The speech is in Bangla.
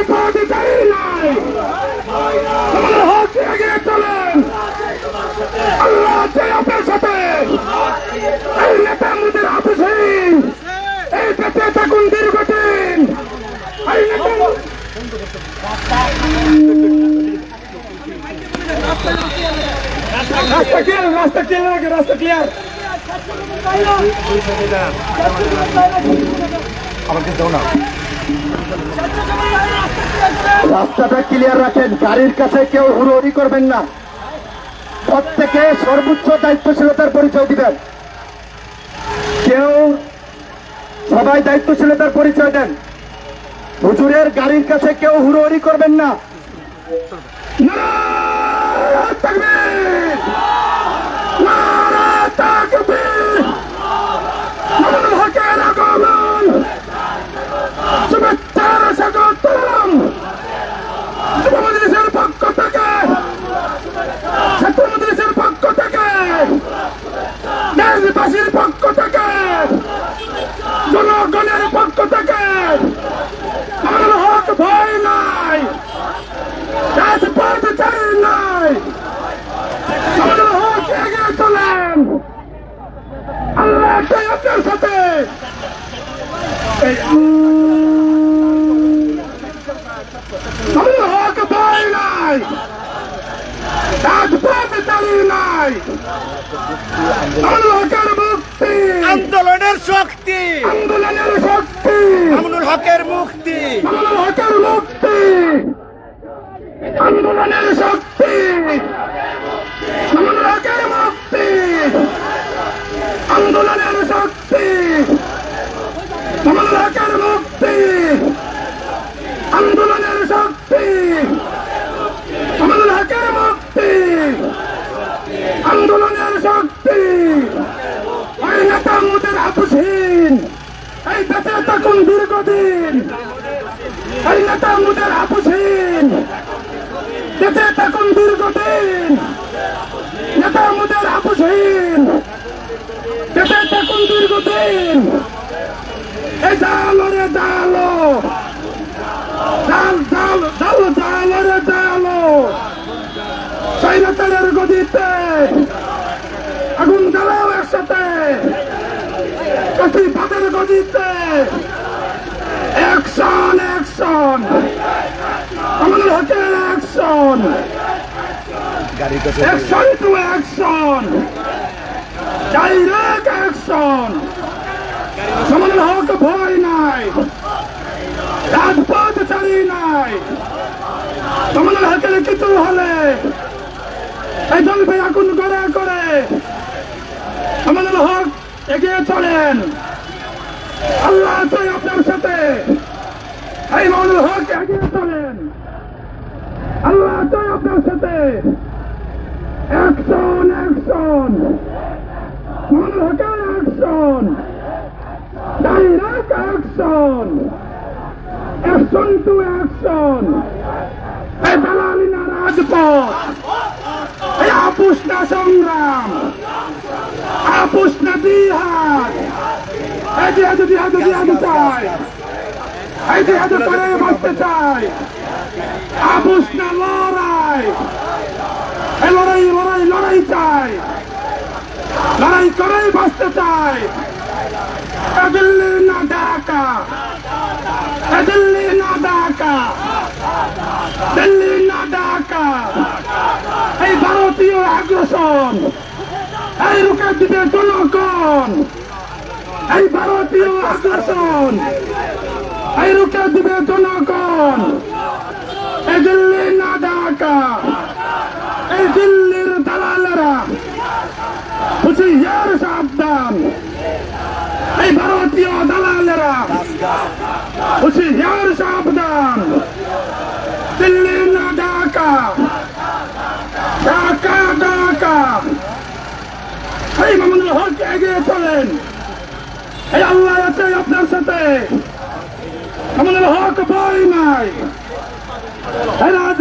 রাজপথে চাই নাই আমাদের হক এগিয়ে চলেন আল্লাহ আছে আপনার সাথে এই নেতা আমাদের হাফিসিন এই পেতে থাকুন দীর্ঘদিন এই নেতা রাস্তা ক্লিয়ার রাস্তা ক্লিয়ার রাস্তা ক্লিয়ার রাস্তাটা ক্লিয়ার রাখেন, গাড়ির কাছে কেউ হুড়োহুড়ি করবেন না। প্রত্যেকে সর্বোচ্চ দায়িত্বশীলতার পরিচয় দিবেন। কেউ সবাই দায়িত্বশীলতার পরিচয় দেন। হুজুরের গাড়ির কাছে কেউ হুড়োহুড়ি করবেন না! জনগণের পক্ষ থেকে। আমাদের হক ভয় নাই। রাজপথ চাই নাই। আমাদের হক এগিয়ে চলেন। আল্লাহ আপনার সাথে। আমাদের হক ভয় নাই। রাজপথ চালিয়ে নাই। আমাদের হকের মুক্তি। আন্দোলনের শক্তি। আন্দোলনের হকের মুক্তি। হকের মুক্তি। আন্দোলনের শক্তি। হকের মুক্তি। আন্দোলনের শক্তি। হকের মুক্তি। আন্দোলনের শক্তি। হকের মুক্তি। আন্দোলনের শক্তি। নেতা বেঁচে থাকুন দীর্ঘদিন এই নেতা মুদের আপুসহীন বেঁচে থাকুন দীর্ঘদিন নেতা মুদের আপুসহীন বেঁচে থাকুন দীর্ঘদিন এই জালো রে জালো। জাল জাল জাল জালো রে জালো। সৈন্যতারের গদিতে আগুন জ্বালাও একসাথে। পাতের অ্যাকশন অ্যাকশন আমাদের হচ্ছে action action to action direct action আমাদের হক ভয় নাই। রাজপথ চালিয়ে নাই। আমাদের হাতে কিছু হলে এই জ্বলবে আগুন করে করে। আমাদের হক এগিয়ে চলেন। আল্লাহ তো আপনার সাথে। এই আমাদের হক এগিয়ে চলেন। আল্লাহ তো আপনার সাথে। অ্যাকশন অ্যাকশন আমাদের হকের action direct action action to action এই দালালি না, রাজপথ। এই আপুস না সংগ্রাম। আপুস না বিহার। এই জিহাদ জিহাদ জিহাদ চাই। এই জিহাদ করে বাঁচতে চাই। আপুস না লড়াই। লড়াই লড়াই লড়াই চাই। লড়াই করেই বাঁচতে চাই। দিল্লি না ঢাকা। দিল্লি না ঢাকা। দিল্লি না ঢাকা। এই ভারতীয় আগ্রাসন এই রুখে দিবে জনগণ। এই ভারতীয় আগ্রাসন, এই রুখে দিবে জনগণ। এই দিল্লি না ঢাকা, এই দিল্লির দালালেরা হুঁশিয়ার সাবধান। এই ভারতীয় দালালেরা হুঁশিয়ার সাবধান। দিল্লি না ঢাকা ঢাকা ঢাকা। এই মামুনুল হক এগিয়ে চলেন। এই আল্লাহ আছে আপনার সাথে। আমাদের হক পাই নাই। রাজ